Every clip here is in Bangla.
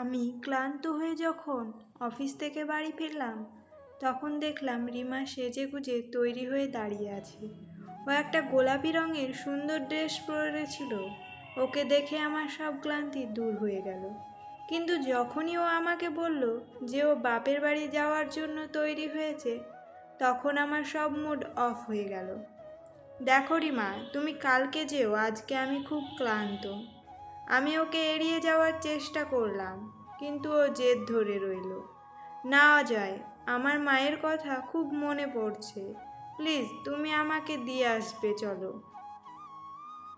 আমি ক্লান্ত হয়ে যখন অফিস থেকে বাড়ি ফিরলাম, তখন দেখলাম রিমা সেজে গুজে তৈরি হয়ে দাঁড়িয়ে আছে। ও একটা গোলাপি রঙের সুন্দর ড্রেস পরেছিল ওকে দেখে আমার সব ক্লান্তি দূর হয়ে গেল। কিন্তু যখনই ও আমাকে বলল যে ও বাপের বাড়ি যাওয়ার জন্য তৈরি হয়েছে, তখন আমার সব মুড অফ হয়ে গেল। দেখো রিমা, তুমি কালকে যেও, আজকে আমি খুব ক্লান্ত। আমি ওকে এড়িয়ে যাওয়ার চেষ্টা করলাম, কিন্তু ও জেদ ধরে রইল। না যায় আমার মায়ের কথা খুব মনে পড়ছে। প্লিজ, তুমি আমাকে দিয়ে আসবে, চলো।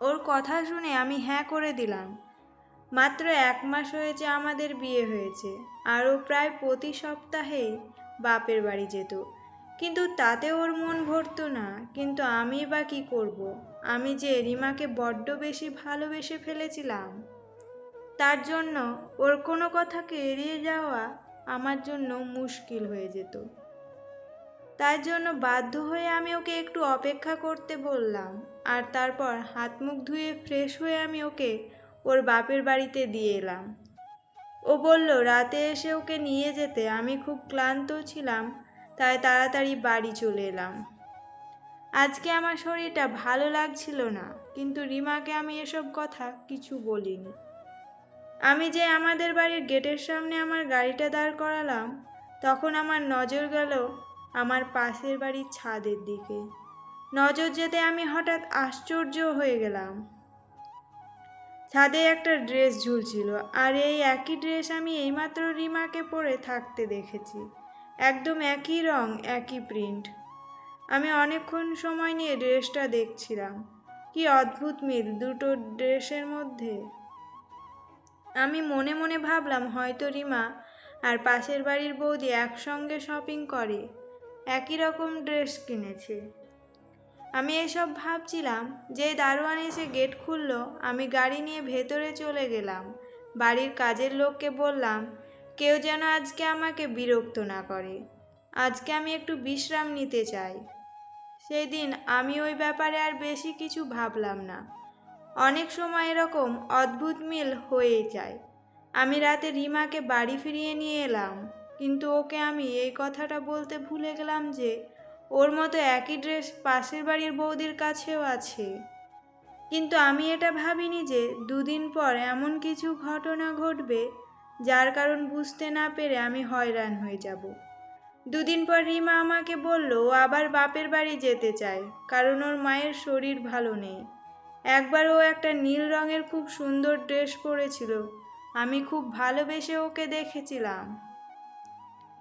ওর কথা শুনে আমি হ্যাঁ করে দিলাম। মাত্র এক মাস হয়েছে আমাদের বিয়ে হয়েছে আরও প্রায় প্রতি সপ্তাহেই বাপের বাড়ি যেত। কিন্তু তাতে ওর মন ভরতো না, কিন্তু আমি বা কী করব। আমি যে রিমাকে বড্ড বেশি ভালোবেসে ফেলেছিলাম। তার জন্য ওর কোনো কথাকে এড়িয়ে যাওয়া আমার জন্য মুশকিল হয়ে যেত। তার জন্য বাধ্য হয়ে আমি ওকে একটু অপেক্ষা করতে বললাম, আর তারপর হাত মুখ ধুয়ে ফ্রেশ হয়ে আমি ওকে ওর বাপের বাড়িতে দিয়ে এলাম। ও বলল, রাতে এসে ওকে নিয়ে যেতে। আমি খুব ক্লান্ত ছিলাম তাই তাড়াতাড়ি বাড়ি চলে এলাম। আজকে আমার শরীরটা ভালো লাগছিল না, কিন্তু রিমাকে আমি এসব কথা কিছু বলিনি। আমি যে আমাদের বাড়ির গেটের সামনে আমার গাড়িটা দাঁড় করালাম, তখন আমার নজর গেল আমার পাশের বাড়ির ছাদের দিকে। নজর যেতে আমি হঠাৎ আশ্চর্য হয়ে গেলাম। ছাদে একটা ড্রেস ঝুলছিল, আর এই একই ড্রেস আমি এইমাত্র রিমাকে পরে থাকতে দেখেছি। একদম একই রং, একই প্রিন্ট আমি অনেকক্ষণ সময় নিয়ে ড্রেসটা দেখছিলাম। কি অদ্ভুত মিল দুটো ড্রেসের মধ্যে। আমি মনে মনে ভাবলাম, হয়তো রিমা আর পাশের বাড়ির বৌদি একসঙ্গে শপিং করে, একই রকম ড্রেস কিনেছে। আমি এসব ভাবছিলাম যে দারোয়ান এসে গেট খুললো, আমি গাড়ি নিয়ে ভেতরে চলে গেলাম। বাড়ির কাজের লোককে বললাম কেউ যেন আজকে আমাকে বিরক্ত না করে। আজকে আমি একটু বিশ্রাম নিতে চাই। সেই দিন আমি ওই ব্যাপারে আর বেশি কিছু ভাবলাম না। অনেক সময় এরকম অদ্ভুত মিল হয়ে যায়। আমি রাতে রিমাকে বাড়ি ফিরিয়ে নিয়ে এলাম, কিন্তু ওকে আমি এই কথাটা বলতে ভুলে গেলাম যে, ওর মতো একই ড্রেস পাশের বাড়ির বৌদির কাছেও আছে। কিন্তু আমি এটা ভাবিনি যে দুদিন পর এমন কিছু ঘটনা ঘটবে যার কারণ বুঝতে না পেরে আমি হয়রান হয়ে যাব। দুদিন পর রিমা আমাকে বলল, ও আবার বাপের বাড়ি যেতে চায়, কারণ ওর মায়ের শরীর ভালো নেই। একবার ও একটা নীল রঙের খুব সুন্দর ড্রেস পরেছিল, আমি খুব ভালোবেসে ওকে দেখেছিলাম।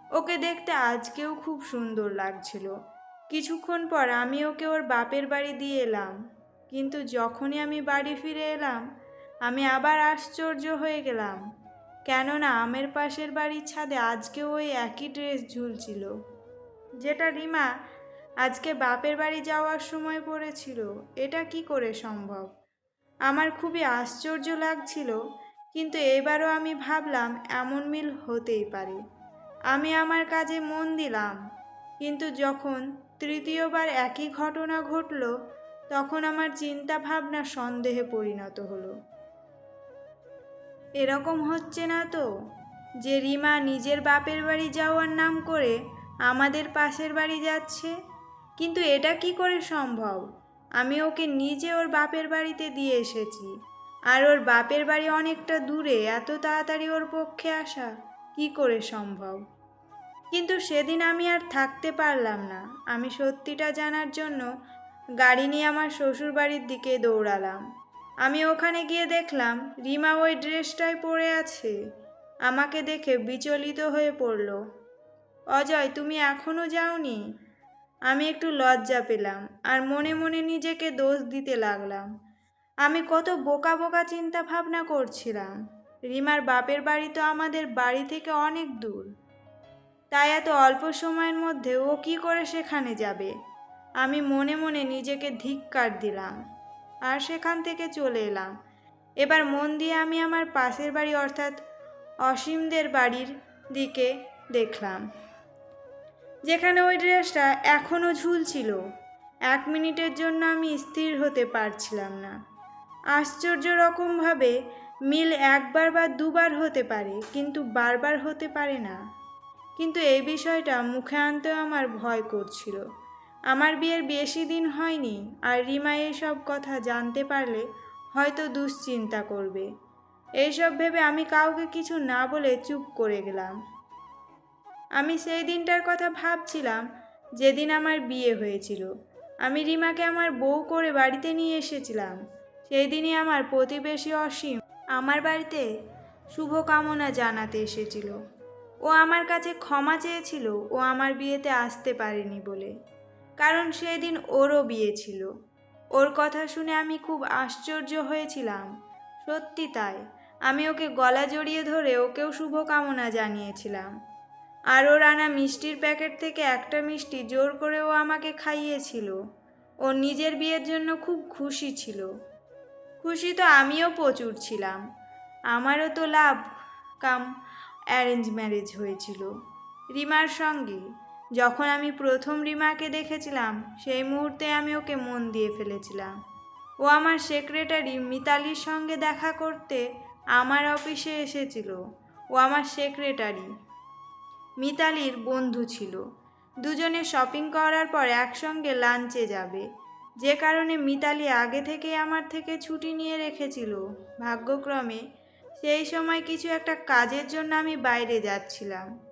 ওকে দেখতে আজকেও খুব সুন্দর লাগছিল। কিছুক্ষণ পর আমি ওকে ওর বাপের বাড়ি দিয়ে এলাম, কিন্তু যখনই আমি বাড়ি ফিরে এলাম, আমি আবার আশ্চর্য হয়ে গেলাম। কেননা আমের পাশের বাড়ির ছাদে আজকেও ওই একই ড্রেস ঝুলছিল, যেটা রিমা আজকে বাপের বাড়ি যাওয়ার সময় পড়েছিল এটা কি করে সম্ভব? আমার খুবই আশ্চর্য লাগছিল, কিন্তু এবারও আমি ভাবলাম এমন মিল হতেই পারে। আমি আমার কাজে মন দিলাম, কিন্তু যখন তৃতীয়বার একই ঘটনা ঘটল, তখন আমার চিন্তা ভাবনা সন্দেহে পরিণত হলো। এরকম হচ্ছে না তো। যে রিমা নিজের বাপের বাড়ি যাওয়ার নাম করে আমাদের পাশের বাড়ি যাচ্ছে। কিন্তু এটা কি করে সম্ভব? আমি ওকে নিজে ওর বাপের বাড়িতে দিয়ে এসেছি। আর ওর বাপের বাড়ি অনেকটা দূরে, এত তাড়াতাড়ি ওর পক্ষে আসা কি করে সম্ভব? কিন্তু সেদিন আমি আর থাকতে পারলাম না। আমি সত্যিটা জানার জন্য গাড়ি নিয়ে আমার শ্বশুর বাড়ির দিকে দৌড়ালাম। আমি ওখানে গিয়ে দেখলাম, রিমা ওই ড্রেসটাই পরে আছে। আমাকে দেখে বিচলিত হয়ে পড়ল। অজয়, তুমি এখনও যাওনি? আমি একটু লজ্জা পেলাম আর মনে মনে নিজেকে দোষ দিতে লাগলাম। আমি কত বোকা বোকা চিন্তা ভাবনা করছিলাম। রিমার বাপের বাড়ি তো আমাদের বাড়ি থেকে অনেক দূর। তাই এত অল্প সময়ের মধ্যে ও কি করে সেখানে যাবে? আমি মনে মনে নিজেকে ধিক্কার দিলাম। আর সেখান থেকে চলে এলাম। এবার মন দিয়ে আমি আমার পাশের বাড়ি অর্থাৎ অসীমদের বাড়ির দিকে দেখলাম, যেখানে ওই ড্রেসটা এখনও ঝুলছিল। এক মিনিটের জন্য আমি স্থির হতে পারছিলাম না। আশ্চর্য রকমভাবে মিল একবার বা দুবার হতে পারে, কিন্তু বারবার হতে পারে না। কিন্তু এই বিষয়টা মুখে আনতেও আমার ভয় করছিল। আমার বিয়ের বেশি দিন হয়নি আর রিমা এসব কথা জানতে পারলে হয়তো দুশ্চিন্তা করবে। এইসব ভেবে আমি কাউকে কিছু না বলে চুপ করে গেলাম। আমি সেই দিনটার কথা ভাবছিলাম যেদিন আমার বিয়ে হয়েছিল। আমি রিমাকে আমার বউ করে বাড়িতে নিয়ে এসেছিলাম। সেই দিনই আমার প্রতিবেশী অসীম আমার বাড়িতে শুভকামনা জানাতে এসেছিল। ও আমার কাছে ক্ষমা চেয়েছিল। ও আমার বিয়েতে আসতে পারেনি বলে। কারণ সেদিন ওরও বিয়ে ছিল। ওর কথা শুনে আমি খুব আশ্চর্য হয়েছিলাম। সত্যি তাই, আমি ওকে গলা জড়িয়ে ধরে ওকেও শুভকামনা জানিয়েছিলাম। আর ওর আনা মিষ্টির প্যাকেট থেকে একটা মিষ্টি জোর করে ও আমাকে খাইয়েছিল। ও নিজের বিয়ের জন্য খুব খুশি ছিল। খুশি তো আমিও প্রচুর ছিলাম। আমারও তো লাভ কাম অ্যারেঞ্জ ম্যারেজ হয়েছিল। রিমার সঙ্গে যখন আমি প্রথম রিমাকে দেখেছিলাম, সেই মুহূর্তে আমি ওকে মন দিয়ে ফেলেছিলাম। ও আমার সেক্রেটারি মিতালির সঙ্গে দেখা করতে আমার অফিসে এসেছিল। ও আমার সেক্রেটারি। মিতালির বন্ধু ছিল। দুজনে শপিং করার পর একসঙ্গে লাঞ্চে যাবে। যে কারণে মিতালি আগে থেকে আমার থেকে ছুটি নিয়ে রেখেছিল। ভাগ্যক্রমে সেই সময় কিছু একটা কাজের জন্য আমি বাইরে যাচ্ছিলাম।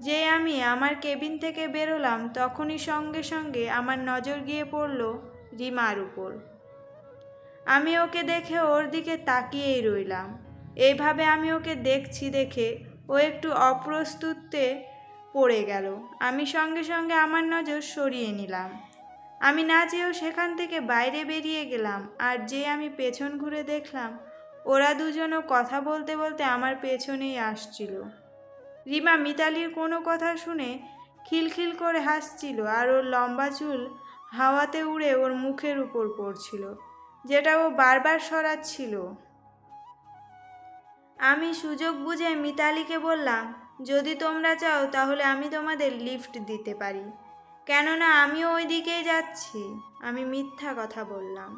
যে আমি আমার কেবিন থেকে বেরোলাম, তখনই সঙ্গে সঙ্গে আমার নজর গিয়ে পড়ল রিমার উপর। আমি ওকে দেখে ওর দিকে তাকিয়েই রইলাম। এইভাবে আমি ওকে দেখছি দেখে ও একটু অপ্রস্তুতে পড়ে গেল। আমি সঙ্গে সঙ্গে আমার নজর সরিয়ে নিলাম। আমি না চেয়েও সেখান থেকে বাইরে বেরিয়ে গেলাম আর যে আমি পেছন ঘুরে দেখলাম, ওরা দুজনও কথা বলতে বলতে আমার পেছনেই আসছিল। রিমা মিতালির কোনো কথা শুনে খিলখিল করে হাসছিল আর ওর লম্বা চুল হাওয়াতে উড়ে ওর মুখের উপর পড়ছিল, যেটা ও বারবার সরাচ্ছিল। আমি সুযোগ বুঝে মিতালিকে বললাম, যদি তোমরা চাও তাহলে আমি তোমাদের লিফট দিতে পারি। কেননা আমিও ওই দিকেই যাচ্ছি। আমি মিথ্যা কথা বললাম।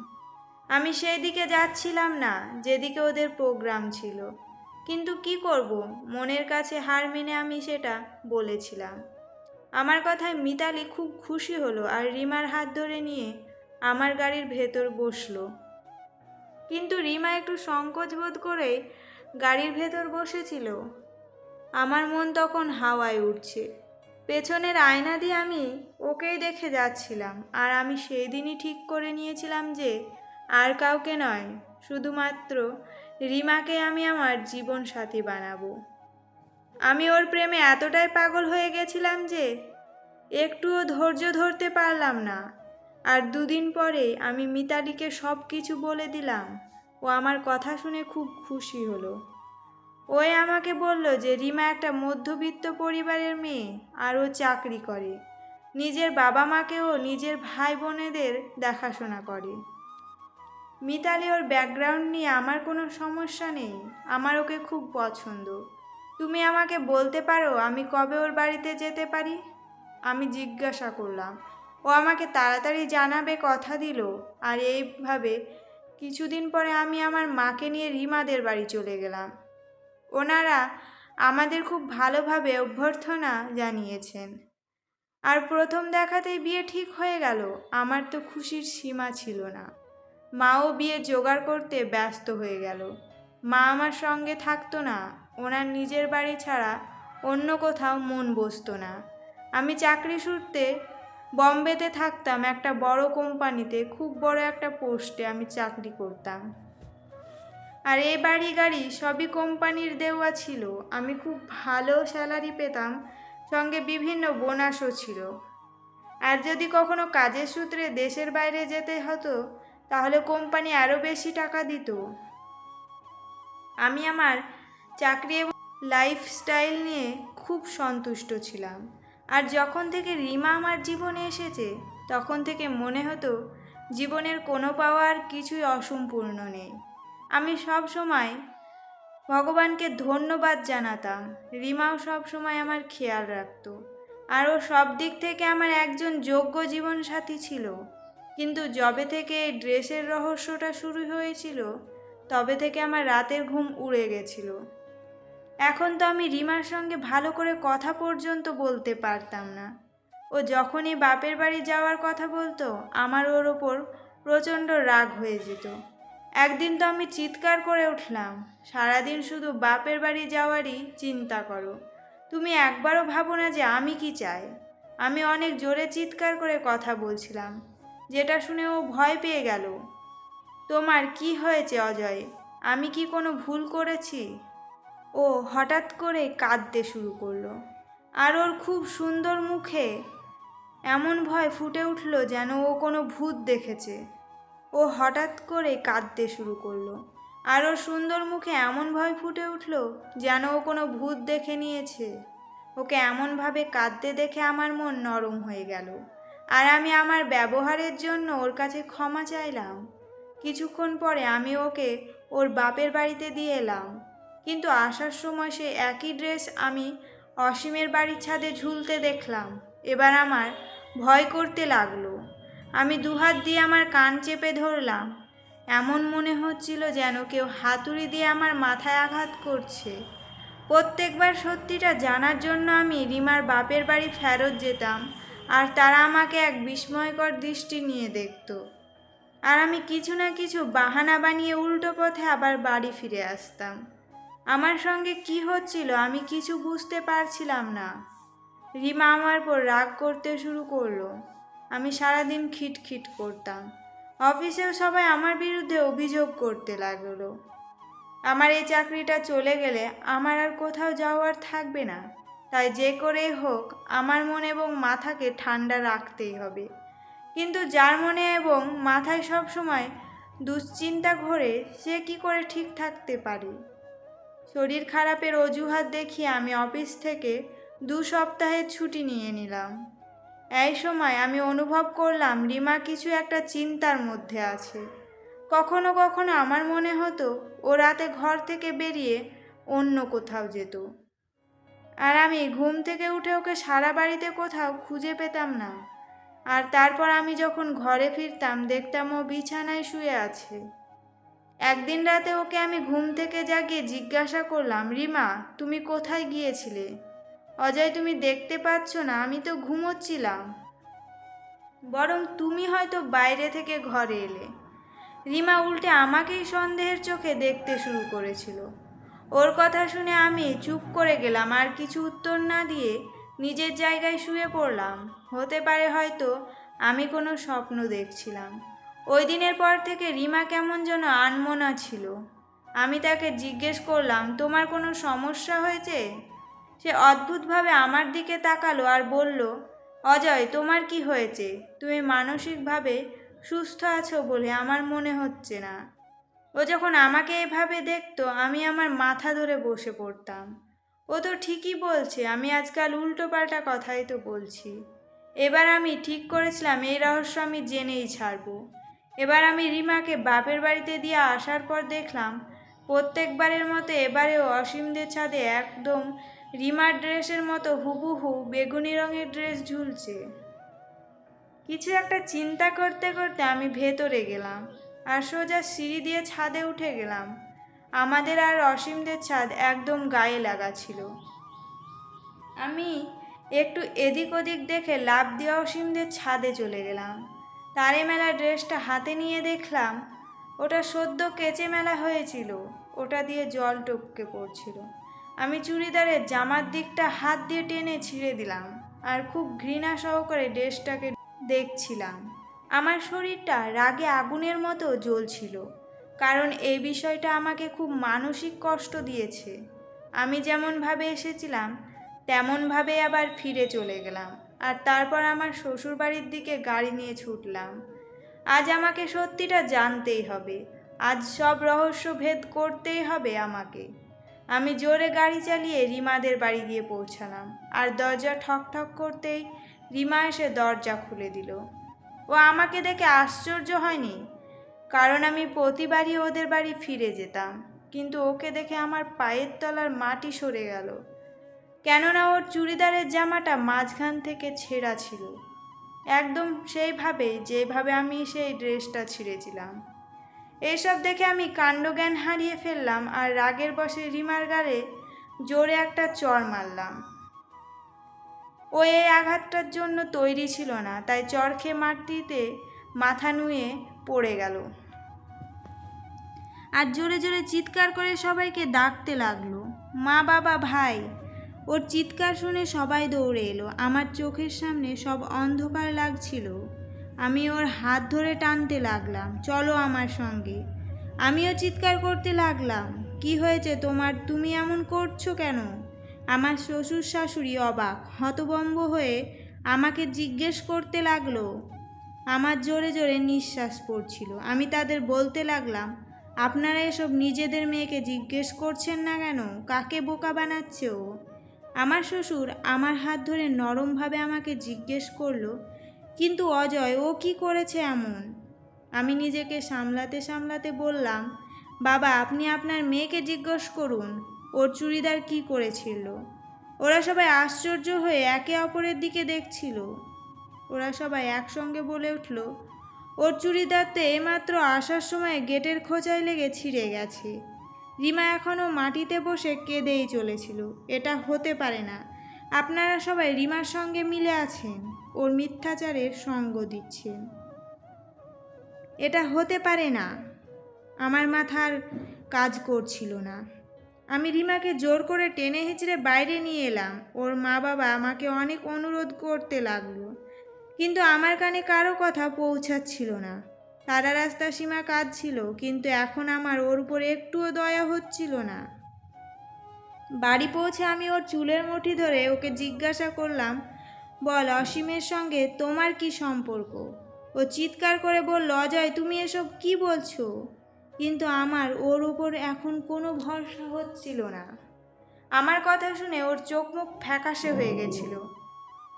আমি সেই দিকে যাচ্ছিলাম না, যেদিকে ওদের প্রোগ্রাম ছিল। কিন্তু কি করব? মনের কাছে হার মেনে আমি সেটা বলেছিলাম। আমার কথায় মিতালি খুব খুশি হলো আর রিমার হাত ধরে নিয়ে আমার গাড়ির ভেতর বসল। কিন্তু রিমা একটু সংকোচ বোধ করে গাড়ির ভেতর বসেছিল। আমার মন তখন হাওয়ায় উঠছে। পেছনের আয়না দিয়ে আমি ওকেই দেখে যাচ্ছিলাম আর আমি সেই দিনই ঠিক করে নিয়েছিলাম যে আর কাউকে নয়, শুধুমাত্র রিমাকে আমি আমার জীবন সাথী বানাবো। আমি ওর প্রেমে এতটাই পাগল হয়ে গেছিলাম যে একটুও ধৈর্য ধরতে পারলাম না। আর দুদিন পরে আমি মিতালিকে সব কিছু বলে দিলাম। ও আমার কথা শুনে খুব খুশি হলো। ওই আমাকে বলল যে রিমা একটা মধ্যবিত্ত পরিবারের মেয়ে আর ও চাকরি করে। নিজের বাবা মাকেও নিজের ভাই বোনেদের দেখাশোনা করে। মিতালি ওর ব্যাকগ্রাউন্ড নিয়ে আমার কোনো সমস্যা নেই। আমার ওকে খুব পছন্দ। তুমি আমাকে বলতে পারো আমি কবে ওর বাড়িতে যেতে পারি? আমি জিজ্ঞাসা করলাম। ও আমাকে তাড়াতাড়ি জানাবে কথা দিল আর এইভাবে কিছুদিন পরে আমি আমার মাকে নিয়ে রিমাদের বাড়ি চলে গেলাম। ওনারা আমাদের খুব ভালোভাবে অভ্যর্থনা জানিয়েছেন। আর প্রথম দেখাতেই বিয়ে ঠিক হয়ে গেল। আমার তো খুশির সীমা ছিল না। মাও বিয়ে জোগাড় করতে ব্যস্ত হয়ে গেল। মা আমার সঙ্গে থাকতো না, ওনার নিজের বাড়ি ছাড়া অন্য কোথাও মন বসতো না। আমি চাকরি সূত্রে বম্বেতে থাকতাম একটা বড় কোম্পানিতে, খুব বড় একটা পোস্টে আমি চাকরি করতাম। আর এই বাড়ি গাড়ি সবই কোম্পানির দেওয়া ছিল। আমি খুব ভালো স্যালারি পেতাম, সঙ্গে বিভিন্ন বোনাসও ছিল। আর যদি কখনো কাজের সূত্রে দেশের বাইরে যেতে হতো তাহলে কোম্পানি আরও বেশি টাকা দিত। আমি আমার চাকরি এবং লাইফস্টাইল নিয়ে খুব সন্তুষ্ট ছিলাম। আর যখন থেকে রিমা আমার জীবনে এসেছে, তখন থেকে মনে হতো জীবনের কোনো পাওয়ার কিছুই অসম্পূর্ণ নেই। আমি সব সময় ভগবানকে ধন্যবাদ জানাতাম। রিমাও সব সময় আমার খেয়াল রাখতো। আর ও সব দিক থেকে আমার একজন যোগ্য জীবনসাথী ছিল। কিন্তু যবে থেকে এই ড্রেসের রহস্যটা শুরু হয়েছিল, তবে থেকে আমার রাতের ঘুম উড়ে গেছিল। এখন তো আমি রিমার সঙ্গে ভালো করে কথা পর্যন্ত বলতে পারতাম না। ও যখনই বাপের বাড়ি যাওয়ার কথা বলতো, আমার ওর ওপর প্রচণ্ড রাগ হয়ে যেত। একদিন তো আমি চিৎকার করে উঠলাম, সারাদিন শুধু বাপের বাড়ি যাওয়ারই চিন্তা করো। তুমি একবারও ভাবো না যে আমি কি চাই। আমি অনেক জোরে চিৎকার করে কথা বলছিলাম। যেটা শুনে ও ভয় পেয়ে গেল। তোমার কি হয়েছে, অজয়? আমি কি কোনো ভুল করেছি? ও হঠাৎ করে কাঁদতে শুরু করল। আর ওর খুব সুন্দর মুখে? এমন ভয় ফুটে উঠল যেন ও কোনো ভূত দেখেছে। ও হঠাৎ করে কাঁদতে শুরু করল। আর ওর সুন্দর মুখে এমন ভয় ফুটে উঠল যেন ও কোনো ভূত দেখে নিয়েছে? ওকে এমনভাবে কাঁদতে দেখে আমার মন নরম হয়ে গেল। আর আমি আমার ব্যবহারের জন্য ওর কাছে ক্ষমা চাইলাম। কিছুক্ষণ পরে আমি ওকে ওর বাপের বাড়িতে দিয়ে এলাম। কিন্তু আসার সময় সে একই ড্রেস আমি অসীমের বাড়ির ছাদে ঝুলতে দেখলাম। এবার আমার ভয় করতে লাগল। আমি দুহাত দিয়ে আমার কান চেপে ধরলাম। এমন মনে হচ্ছিল যেন কেউ হাতুড়ি দিয়ে আমার মাথায় আঘাত করছে। প্রত্যেকবার সত্যিটা জানার জন্য আমি রিমার বাপের বাড়ি ফেরত যেতাম। আর তারা আমাকে এক বিস্ময়কর দৃষ্টি নিয়ে দেখত। আর আমি কিছু না কিছু বাহানা বানিয়ে উল্টো পথে আবার বাড়ি ফিরে আসতাম। আমার সঙ্গে কি হচ্ছিল আমি কিছু বুঝতে পারছিলাম না। রিমা আমার পর রাগ করতে শুরু করল। আমি সারাদিন খিটখিট করতাম। অফিসেও সবাই আমার বিরুদ্ধে অভিযোগ করতে লাগল। আমার এই চাকরিটা চলে গেলে আমার আর কোথাও যাওয়ার থাকবে না। তাই যে করেই হোক, আমার মন এবং মাথাকে ঠান্ডা রাখতেই হবে। কিন্তু যার মনে এবং মাথায় সব সময় দুশ্চিন্তা ঘোরে, সে কি করে ঠিক থাকতে পারে? শরীর খারাপের অজুহাত দেখিয়ে আমি অফিস থেকে দু সপ্তাহের ছুটি নিয়ে নিলাম। এই সময় আমি অনুভব করলাম রিমা কিছু একটা চিন্তার মধ্যে আছে। কখনো কখনো আমার মনে হতো, ও রাতে ঘর থেকে বেরিয়ে অন্য কোথাও যেত। আর আমি ঘুম থেকে উঠে ওকে সারা বাড়িতে কোথাও খুঁজে পেতাম না। আর তারপর আমি যখন ঘরে ফিরতাম, দেখতাম ও বিছানায় শুয়ে আছে। একদিন রাতে ওকে আমি ঘুম থেকে জাগিয়ে জিজ্ঞাসা করলাম, রিমা, তুমি কোথায় গিয়েছিলে? অজয়, তুমি দেখতে পাচ্ছ না, আমি তো ঘুমোচ্ছিলাম। বরং তুমি হয়তো বাইরে থেকে ঘরে এলে। রিমা, উল্টে আমাকেই সন্দেহের চোখে দেখতে শুরু করেছিল। ওর কথা শুনে আমি চুপ করে গেলাম, আর কিছু উত্তর না দিয়ে নিজের জায়গায় শুয়ে পড়লাম। হতে পারে হয়তো আমি কোনো স্বপ্ন দেখছিলাম। ওই দিনের পর থেকে রিমা কেমন যেন আনমনা ছিল। আমি তাকে জিজ্ঞেস করলাম, তোমার কোনো সমস্যা হয়েছে? সে অদ্ভুতভাবে আমার দিকে তাকালো আর বলল, অজয়, তোমার কি হয়েছে? তুমি মানসিকভাবে সুস্থ আছো বলে আমার মনে হচ্ছে না। ও যখন আমাকে এভাবে দেখতো, আমি আমার মাথা ধরে বসে পড়তাম। ও তো ঠিকই বলছে, আমি আজকাল উল্টো পাল্টা কথাই তো বলছি। এবার আমি ঠিক করেছিলাম, এই রহস্য আমি জেনেই ছাড়বো। এবার আমি রিমাকে বাপের বাড়িতে দিয়ে আসার পর দেখলাম, প্রত্যেকবারের মতো এবারেও অসীমদের ছাদে একদম রিমার ড্রেসের মতো হুবুহু বেগুনি রঙের ড্রেস ঝুলছে। কিছু একটা চিন্তা করতে করতে আমি ভেতরে গেলাম। আর সোজা সিঁড়ি দিয়ে ছাদে উঠে গেলাম। আমাদের আর অসীমদের ছাদ একদম গায়ে লাগা ছিল। আমি একটু এদিক ওদিক দেখে লাভ দিয়ে অসীমদের ছাদে চলে গেলাম। তারে মেলা ড্রেসটা হাতে নিয়ে দেখলাম, ওটা সদ্য কেচে মেলা হয়েছিল, ওটা দিয়ে জল টপকে পড়ছিল। আমি চুড়িদারের জামার দিকটা হাত দিয়ে টেনে ছিঁড়ে দিলাম, আর খুব ঘৃণা সহকারে ড্রেসটাকে দেখছিলাম। আমার শরীরটা রাগে আগুনের মতো জ্বলছিল, কারণ এই বিষয়টা আমাকে খুব মানসিক কষ্ট দিয়েছে। আমি যেমনভাবে এসেছিলাম তেমনভাবে আবার ফিরে চলে গেলাম আর তারপর আমার শ্বশুরবাড়ির দিকে গাড়ি নিয়ে ছুটলাম। আজ আমাকে সত্যিটা জানতেই হবে, আজ সব রহস্য ভেদ করতেই হবে আমাকে। আমি জোরে গাড়ি চালিয়ে রিমাদের বাড়ি গিয়ে পৌঁছালাম আর দরজা ঠক ঠক করতেই রিমা এসে দরজা খুলে দিল। ও আমাকে দেখে আশ্চর্য হয়নি, কারণ আমি প্রতিবারই ওদের বাড়ি ফিরে যেতাম, কিন্তু ওকে দেখে আমার পায়ের তলার মাটি সরে গেল, কেননা ওর চুড়িদারের জামাটা মাঝখান থেকে ছেঁড়া ছিল। একদম সেইভাবে, যেভাবে আমি সেই ড্রেসটা ছিঁড়েছিলাম। এইসব দেখে আমি কাণ্ডজ্ঞান হারিয়ে ফেললাম আর রাগের বসে রিমার গালে জোরে একটা চর মারলাম। ও এই আঘাতটার জন্য তৈরি ছিল না, তাই চরখে মাটিতে মাথা নুয়ে পড়ে গেল। আর জোরে জোরে চিৎকার করে সবাইকে ডাকতে লাগল। মা বাবা, ভাই, ওর চিৎকার শুনে সবাই দৌড়ে এলো। আমার চোখের সামনে সব অন্ধকার লাগছিল। আমি ওর হাত ধরে টানতে লাগলাম, চলো আমার সঙ্গে। আমিও চিৎকার করতে লাগলাম, কি হয়েছে তোমার? তুমি এমন করছ কেন? আমার শ্বশুর শাশুড়ি অবাক, হতভম্ব হয়ে আমাকে জিজ্ঞেস করতে লাগল। আমার জোরে জোরে নিঃশ্বাস পড়ছিল। আমি তাদের বলতে লাগলাম, আপনারা এসব নিজেদের মেয়েকে জিজ্ঞেস করছেন না কেন? কাকে বোকা বানাচ্ছে? ও আমার শ্বশুর আমার হাত ধরে নরমভাবে আমাকে জিজ্ঞেস করল, কিন্তু অজয়, ও কি করেছে এমন? আমি নিজেকে সামলাতে সামলাতে বললাম, বাবা, আপনি আপনার মেয়েকে জিজ্ঞেস করুন। ওর চুড়িদার কি করেছিল? ওরা সবাই আশ্চর্য হয়ে একে অপরের দিকে দেখছিল। ওরা সবাই একসঙ্গে বলে উঠল, ওর চুড়িদার তো এইমাত্র আসার সময় গেটের খোঁচায় লেগে ছিঁড়ে গেছে। রিমা এখনও মাটিতে বসে কেঁদেই চলেছিল। এটা হতে পারে না। আপনারা সবাই রিমার সঙ্গে মিলে আছেন। ওর মিথ্যাচারের সঙ্গ দিচ্ছেন। এটা হতে পারে না। আমার মাথার কাজ করছিল না। আমি রিমাকে জোর করে টেনে হিঁচড়ে বাইরে নিয়ে এলাম। ওর মা বাবা আমাকে অনেক অনুরোধ করতে লাগল। কিন্তু আমার কানে কারও কথা পৌঁছাচ্ছিল না। সারা রাস্তা সীমা কাজ ছিল কিন্তু এখন আমার ওর উপর একটুও দয়া হচ্ছিল না। বাড়ি পৌঁছে আমি ওর চুলের মুঠি ধরে ওকে জিজ্ঞাসা করলাম, বল, অসীমের সঙ্গে তোমার কি সম্পর্ক? ও চিৎকার করে বলল, অজয়, তুমি এসব কি বলছো? কিন্তু আমার ওর উপর এখন কোনো ভরসা হচ্ছিল না। আমার কথা শুনে ওর চোখ মুখ ফ্যাকাশে হয়ে গেছিল।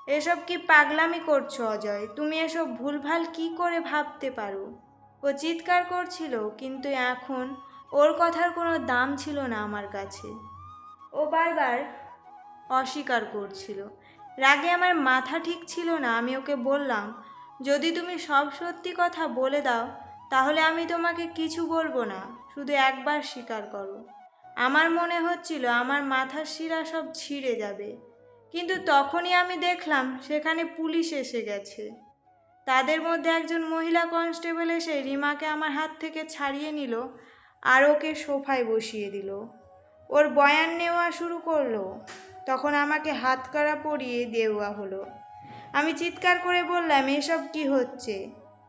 এসব কি পাগলামি করছ, অজয়? তুমি এসব ভুলভাল কি করে ভাবতে পারো? ও চিৎকার করছিল, কিন্তু এখন ওর কথার কোনো দাম ছিল না আমার কাছে। ও বারবার অস্বীকার করছিল। রাগে আমার মাথা ঠিক ছিল না, আমি ওকে বললাম, যদি তুমি সব সত্যি কথা বলে দাও তাহলে আমি তোমাকে কিছু বলব না, শুধু একবার স্বীকার করো। আমার মনে হচ্ছিল আমার মাথার শিরা সব ছিঁড়ে যাবে, কিন্তু তখনই আমি দেখলাম সেখানে পুলিশ এসে গেছে। তাদের মধ্যে একজন মহিলা কনস্টেবল এসে রিমাকে আমার হাত থেকে ছাড়িয়ে নিল আর ওকে সোফায় বসিয়ে দিল। ওর বয়ান নেওয়া শুরু করল, তখন আমাকে হাত করা পরিয়ে দেওয়া হলো। আমি চিৎকার করে বললাম, এসব কি হচ্ছে?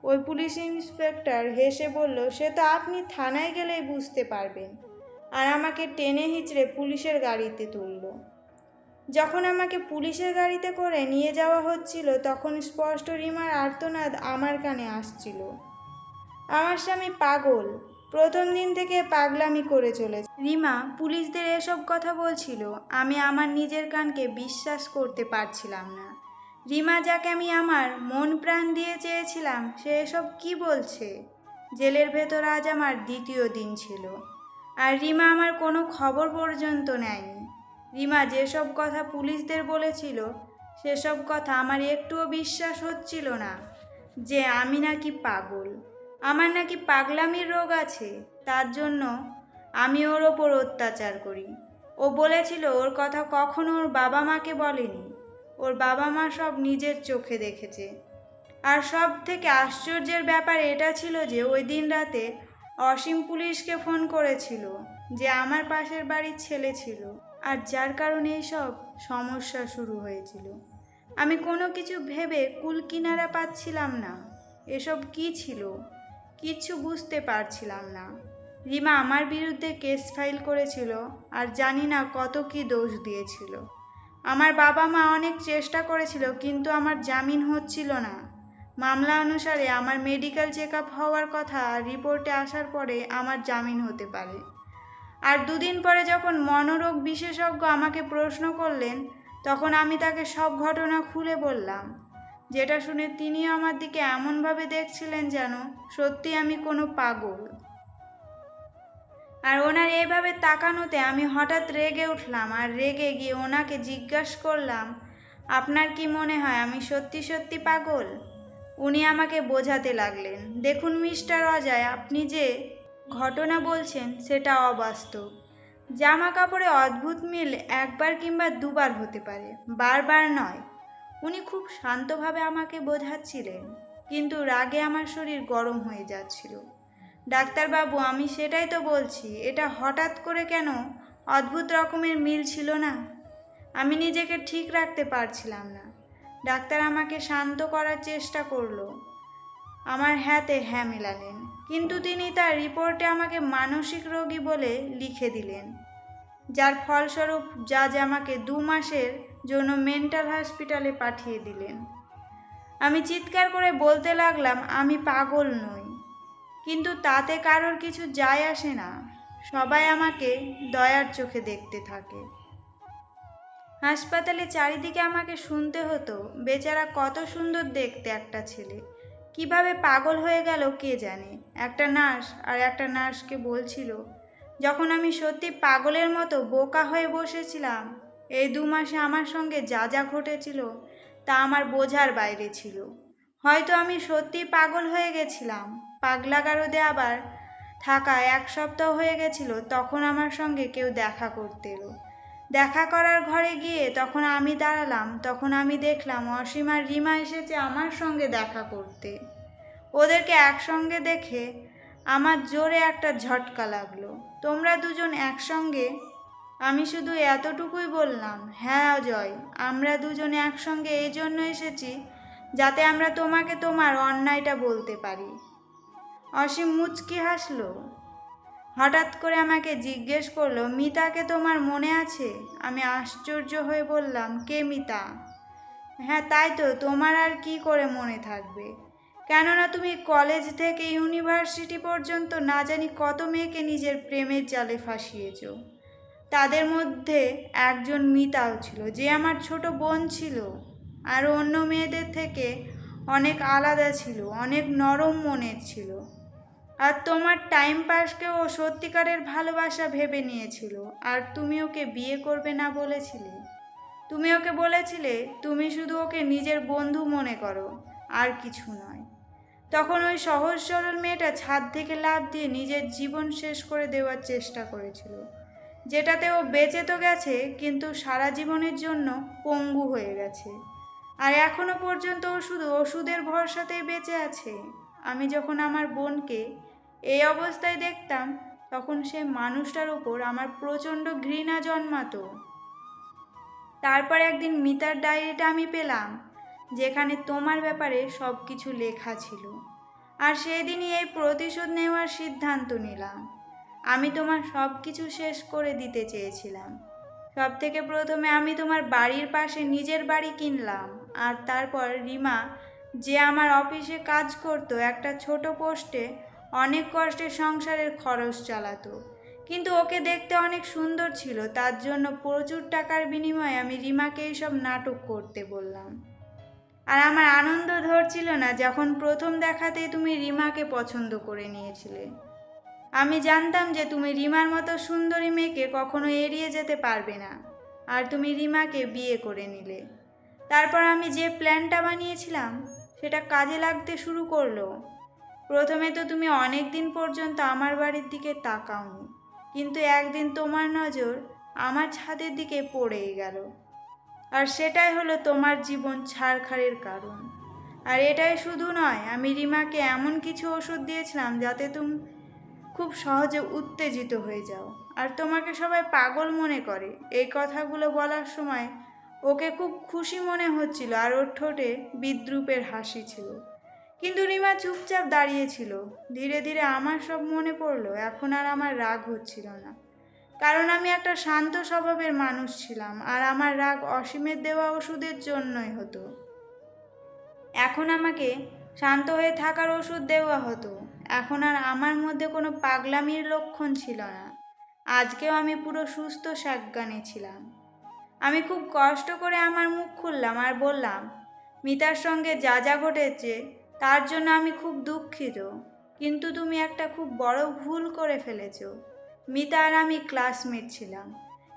ওই পুলিশ ইন্সপেক্টর হেসে বলল, সে তো আপনি থানায় গেলেই বুঝতে পারবেন। আর আমাকে টেনে হিচড়ে পুলিশের গাড়িতে তুলল। যখন আমাকে পুলিশের গাড়িতে করে নিয়ে যাওয়া হচ্ছিল, তখন স্পষ্ট রিমার আর্তনাদ আমার কানে আসছিল। আমার স্বামী পাগল। প্রথম দিন থেকে পাগলামি করে চলেছে। রিমা পুলিশদের এসব কথা বলছিল। আমি আমার নিজের কানকে বিশ্বাস করতে পারছিলাম না। রিমা যাকে আমি আমার মন প্রাণ দিয়ে চেয়েছিলাম, সে এসব কি বলছে? জেলের ভেতর আজ আমার দ্বিতীয় দিন ছিল। আর রিমা আমার কোনো খবর পর্যন্ত নেয়নি। রিমা যেসব কথা পুলিশদের বলেছিল, সেসব কথা আমার একটুও বিশ্বাস হচ্ছিল না। যে আমি নাকি পাগল। আমার নাকি পাগলামির রোগ আছে। তার জন্য আমি ওর ওপর অত্যাচার করি। ও বলেছিল, ওর কথা কখনো ওর বাবা মাকে বলেনি। ওর বাবা মা সব নিজের চোখে দেখেছে। আর সব থেকে আশ্চর্যের ব্যাপার এটা ছিল যে ওই দিন রাতে অসীম পুলিশকে ফোন করেছিল যে আমার পাশের বাড়ির ছেলে ছিল। আর যার কারণে সব সমস্যা শুরু হয়েছিল। আমি কোনো কিছু ভেবে কুল কিনারা পাচ্ছিলাম না। এসব কি ছিল? কিচ্ছু বুঝতে পারছিলাম না। রিমা আমার বিরুদ্ধে কেস ফাইল করেছিল আর জানি না কত কি দোষ দিয়েছিল। আমার বাবা মা অনেক চেষ্টা করেছিল, কিন্তু আমার জামিন হচ্ছিল না। মামলা অনুসারে আমার মেডিকেল চেক হওয়ার কথা রিপোর্টে আসার পরে আমার জামিন হতে পারে। আর দুদিন পরে যখন মনোরোগ বিশেষজ্ঞ আমাকে প্রশ্ন করলেন, তখন আমি তাকে সব ঘটনা খুলে বললাম, যেটা শুনে তিনিও আমার দিকে এমনভাবে দেখছিলেন যেন সত্যি আমি কোনো পাগল। আর ওনার এইভাবে তাকানোতে আমি হঠাৎ রেগে উঠলাম আর রেগে গিয়ে ওনাকে জিজ্ঞাসা করলাম, আপনার কি মনে হয় আমি সত্যি সত্যি পাগল? উনি আমাকে বোঝাতে লাগলেন, দেখুন মিস্টার অজয়, আপনি যে ঘটনা বলছেন সেটা অবাস্তব। জামা কাপড়ে অদ্ভুত মিল একবার কিংবা দুবার হতে পারে, বারবার নয়। উনি খুব শান্তভাবে আমাকে বোঝাচ্ছিলেন, কিন্তু রাগে আমার শরীর গরম হয়ে যাচ্ছিল। ডাক্তারবাবু, আমি সেটাই তো বলছি, এটা হঠাৎ করে কেন? অদ্ভুত রকমের মিল ছিল না। আমি নিজেকে ঠিক রাখতে পারছিলাম না। ডাক্তার আমাকে শান্ত করার চেষ্টা করল। আমার হ্যাঁতে হ্যাঁ মেলালেন কিন্তু তিনি তার রিপোর্টে আমাকে মানসিক রোগী বলে লিখে দিলেন, যার ফলস্বরূপ জাজ আমাকে দু মাসের জন্য মেন্টাল হসপিটালে পাঠিয়ে দিলেন। আমি চিৎকার করে বলতে লাগলাম, আমি পাগল নই। কিন্তু তাতে কারোর কিছু যায় আসে না। সবাই আমাকে দয়ার চোখে দেখতে থাকে। হাসপাতালে চারিদিকে আমাকে শুনতে হতো, বেচারা কত সুন্দর দেখতে একটা ছেলে। কীভাবে পাগল হয়ে গেল কে জানে? একটা নার্স আর একটা নার্সকে বলছিল, যখন আমি সত্যি পাগলের মতো বোকা হয়ে বসেছিলাম, এই দু মাসে আমার সঙ্গে যা যা ঘটেছিল তা আমার বোঝার বাইরে ছিল। হয়তো আমি সত্যি পাগল হয়ে গেছিলাম। পাগলা গারদে আবার থাকা এক সপ্তাহ হয়ে গেছিল, তখন আমার সঙ্গে কেউ দেখা করতে এলো। দেখা করার ঘরে গিয়ে তখন আমি দাঁড়ালাম, তখন আমি দেখলাম অসীম আর রিমা এসেছে আমার সঙ্গে দেখা করতে। ওদেরকে একসঙ্গে দেখে আমার জোরে একটা ঝটকা লাগল। তোমরা দুজন একসঙ্গে? আমি শুধু এতটুকুই বললাম হ্যাঁ অজয়, আমরা দুজনে একসঙ্গে এই জন্য এসেছি যাতে আমরা তোমাকে তোমার অন্যায়টা বলতে পারি। অসীম মুচকি হাসলো। হঠাৎ করে আমাকে জিজ্ঞেস করল, মিতাকে তোমার মনে আছে? আমি আশ্চর্য হয়ে বললাম, কে মিতা? হ্যাঁ তাই তো, তোমার আর কি করে মনে থাকবে? কেননা তুমি কলেজ থেকে ইউনিভার্সিটি পর্যন্ত না জানি কত মেয়েকে নিজের প্রেমের জালে ফাঁসিয়েছ। তাদের মধ্যে একজন মিতাও ছিল, যে আমার ছোট বোন ছিল। আর অন্য মেয়েদের থেকে অনেক আলাদা ছিল, অনেক নরম মনের ছিল। আর তোমার টাইম পাসকে ও সত্যিকারের ভালোবাসা ভেবে নিয়েছিল। আর তুমি ওকে বিয়ে করবে না বলেছিলে। তুমি ওকে বলেছিলে, তুমি শুধু ওকে নিজের বন্ধু মনে করো, আর কিছু নয়। তখন ওই সহজ সরল মেয়েটা ছাদ থেকে লাফ দিয়ে নিজের জীবন শেষ করে দেওয়ার চেষ্টা করেছিল। যেটাতে ও বেঁচে তো গেছে, কিন্তু সারা জীবনের জন্য পঙ্গু হয়ে গেছে। আর এখনও পর্যন্ত ও শুধু ওষুধের ভরসাতেই বেঁচে আছে। আমি যখন আমার বোনকে এই অবস্থায় দেখতাম, তখন সে মানুষটার ওপর আমার প্রচণ্ড ঘৃণা জন্মাতো। তারপর একদিন মিতার ডায়েরিটা আমি পেলাম, যেখানে তোমার ব্যাপারে সব কিছু লেখা ছিল। আর সেদিনই এই প্রতিশোধ নেওয়ার সিদ্ধান্ত নিলাম। আমি তোমার সব কিছু শেষ করে দিতে চেয়েছিলাম। সব থেকে প্রথমে আমি তোমার বাড়ির পাশে নিজের বাড়ি কিনলাম। আর তারপর রিমা, যে আমার অফিসে কাজ করতো একটা ছোট পোস্টে, অনেক কষ্টে সংসারের খরচ চালাতো। কিন্তু ওকে দেখতে অনেক সুন্দর ছিল, তার জন্য প্রচুর টাকার বিনিময়ে আমি রিমাকে এইসব নাটক করতে বললাম। আর আমার আনন্দ ধরছিল না যখন প্রথম দেখাতেই তুমি রিমাকে পছন্দ করে নিয়েছিলে। আমি জানতাম যে তুমি রিমার মতো সুন্দরী মেয়েকে কখনো এড়িয়ে যেতে পারবে না। আর তুমি রিমাকে বিয়ে করে নিলে। তারপর আমি যে প্ল্যানটা বানিয়েছিলাম, সেটা কাজে লাগতে শুরু করল। প্রথমে তো তুমি অনেক দিন পর্যন্ত আমার বাড়ির দিকে তাকাওনি, কিন্তু একদিন তোমার নজর আমার ছাদের দিকে পড়েই গেল। আর সেটাই হলো তোমার জীবন ছাড়খাড়ের কারণ। আর এটাই শুধু নয়, আমি রিমাকে এমন কিছু ওষুধ দিয়েছিলাম যাতে তুমি খুব সহজে উত্তেজিত হয়ে যাও। আর তোমাকে সবাই পাগল মনে করে, এই কথাগুলো বলার সময় ওকে খুব খুশি মনে হচ্ছিল আর ওর ঠোঁটে বিদ্রুপের হাসি ছিল। কিন্তু রিমা চুপচাপ দাঁড়িয়েছিল ধীরে ধীরে আমার সব মনে পড়ল, এখন আর আমার রাগ হচ্ছিল না। কারণ আমি একটা শান্ত স্বভাবের মানুষ ছিলাম আর আমার রাগ অসীমের দেওয়া ওষুধের জন্যই হতো। এখন আমাকে শান্ত হয়ে থাকার ওষুধ দেওয়া হতো। এখন আর আমার মধ্যে কোনো পাগলামির লক্ষণ ছিল না। আজকেও আমি পুরো সুস্থ সাজ্ঞানে ছিলাম। আমি খুব কষ্ট করে আমার মুখ খুললাম আর বললাম, মিতার সঙ্গে যা যা ঘটেছে, তার জন্য আমি খুব দুঃখিত। কিন্তু তুমি একটা খুব বড় ভুল করে ফেলেছ। মিতা আর আমি ক্লাসমেট ছিলাম।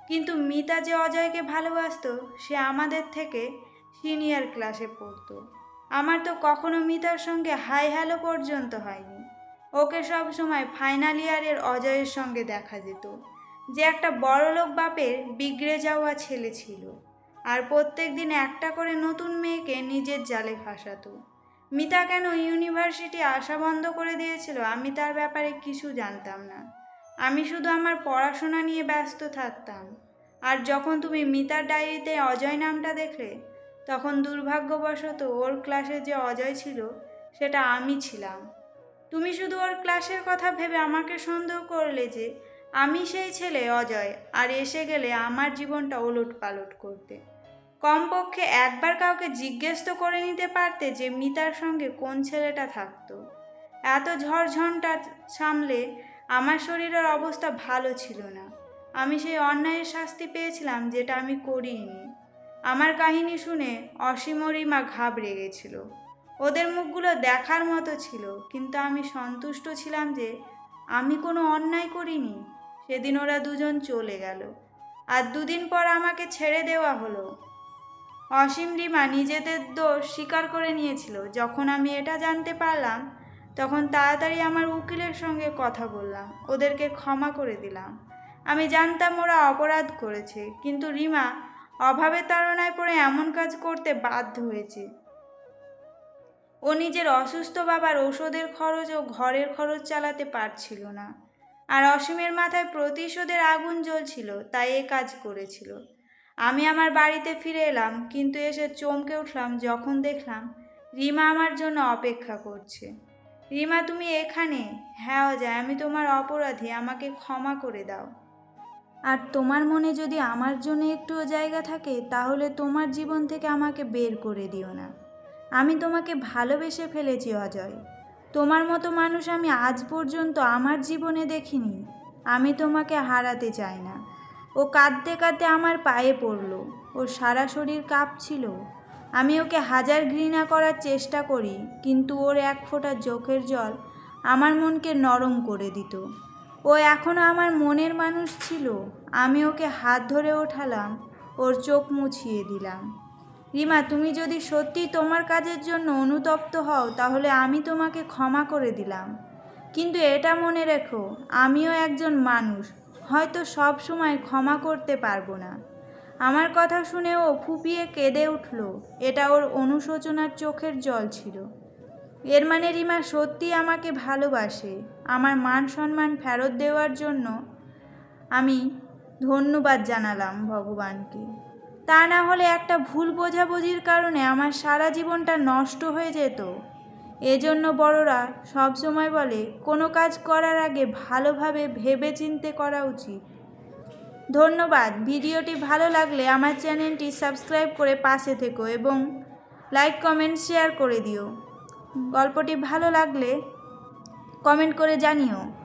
কিন্তু মিতা যে অজয়কে ভালোবাসতো, সে আমাদের থেকে সিনিয়র ক্লাসে পড়তো। আমার তো কখনো মিতার সঙ্গে হাই হ্যালো পর্যন্ত হয়নি। ওকে সব সময় ফাইনাল ইয়ারের অজয়ের সঙ্গে দেখা যেত। যে একটা বড়লোক বাপের বিগড়ে যাওয়া ছেলে ছিল। আর প্রত্যেক দিন একটা করে নতুন মেয়েকে নিজের জালে ফাঁসাতো। মিতা কেন ইউনিভার্সিটি আসা বন্ধ করে দিয়েছিল আমি তার ব্যাপারে কিছু জানতাম না। আমি শুধু আমার পড়াশোনা নিয়ে ব্যস্ত থাকতাম। আর যখন তুমি মিতার ডায়েরিতে অজয় নামটা দেখলে, তখন দুর্ভাগ্যবশত ওর ক্লাসে যে অজয় ছিল, সেটা আমি ছিলাম। তুমি শুধু ওর ক্লাসের কথা ভেবে আমাকে সন্দেহ করলে যে আমি সেই ছেলে, অজয়, আর এসে গেলে আমার জীবনটা ওলট পালট করতে। কমপক্ষে একবার কাউকে জিজ্ঞেস তো করে নিতে পারতে যে মিতার সঙ্গে কোন ছেলেটা থাকতো। এত ঝড়ঝঞ্ঝা সামলে আমার শরীরের অবস্থা ভালো ছিল না। আমি সেই অন্যায়ের শাস্তি পেয়েছিলাম যেটা আমি করিনি। আমার কাহিনী শুনে অসীম ও রিমা ঘাবড়ে গেছিল। ওদের মুখগুলো দেখার মতো ছিল, কিন্তু আমি সন্তুষ্ট ছিলাম যে আমি কোনো অন্যায় করিনি। সেদিন ওরা দুজন চলে গেল। আর দুদিন পর আমাকে ছেড়ে দেওয়া হলো। অসীম রিমা নিজেদের দোষ স্বীকার করে নিয়েছিল। যখন আমি এটা জানতে পারলাম, তখন তাড়াতাড়ি আমার উকিলের সঙ্গে কথা বললাম। ওদেরকে ক্ষমা করে দিলাম। আমি জানতাম ওরা অপরাধ করেছে, কিন্তু রিমা অভাবে তাড়নায় পড়ে এমন কাজ করতে বাধ্য হয়েছে। ও নিজের অসুস্থ বাবার ওষুধের খরচ ও ঘরের খরচ চালাতে পারছিল না। আর অসীমের মাথায় প্রতিশোধের আগুন জ্বলছিল, তাই এ কাজ করেছিল। আমি আমার বাড়িতে ফিরে এলাম, কিন্তু এসে চমকে উঠলাম যখন দেখলাম রিমা আমার জন্য অপেক্ষা করছে। রিমা, তুমি এখানে? হ্যাঁ অজয়, আমি তোমার অপরাধী, আমাকে ক্ষমা করে দাও। আর তোমার মনে যদি আমার জন্য একটুও জায়গা থাকে, তাহলে তোমার জীবন থেকে আমাকে বের করে দিও না। আমি তোমাকে ভালোবেসে ফেলেছি, অজয়। তোমার মতো মানুষ আমি আজ পর্যন্ত আমার জীবনে দেখিনি। আমি তোমাকে হারাতে চাই না। ও কাঁদতে কাঁদতে আমার পায়ে পড়ল। ওর সারা শরীর কাঁপছিল। আমি ওকে হাজার ঘৃণা করার চেষ্টা করি, কিন্তু ওর এক ফোঁটা চোখের জল আমার মনকে নরম করে দিত। ও এখনও আমার মনের মানুষ ছিল। আমি ওকে হাত ধরে ওঠালাম, ওর চোখ মুছিয়ে দিলাম। রিমা, তুমি যদি সত্যি তোমার কাজের জন্য অনুতপ্ত হও, তাহলে আমি তোমাকে ক্ষমা করে দিলাম। কিন্তু এটা মনে রেখো, আমিও একজন মানুষ, হয়তো সব সময় ক্ষমা করতে পারব না। আমার কথা শুনে ও ফুপিয়ে কেঁদে উঠল, এটা ওর অনুশোচনার চোখের জল ছিল। এর মানে রিমা সত্যি আমাকে ভালোবাসে, আমার মান সম্মান ফেরত দেওয়ার জন্য আমি ধন্যবাদ জানালাম ভগবানকে। তা না হলে একটা ভুল বোঝাবুঝির কারণে আমার সারা জীবনটা নষ্ট হয়ে যেত। এজন্য বড়রা সবসময় বলে, কোনো কাজ করার আগে ভালোভাবে ভেবে চিনতে করা উচিত। ধন্যবাদ। ভিডিওটি ভালো লাগলে আমার চ্যানেলটি সাবস্ক্রাইব করে পাশে থেকো এবং লাইক, কমেন্ট, শেয়ার করে দিও। গল্পটি ভালো লাগলে কমেন্ট করে জানিও।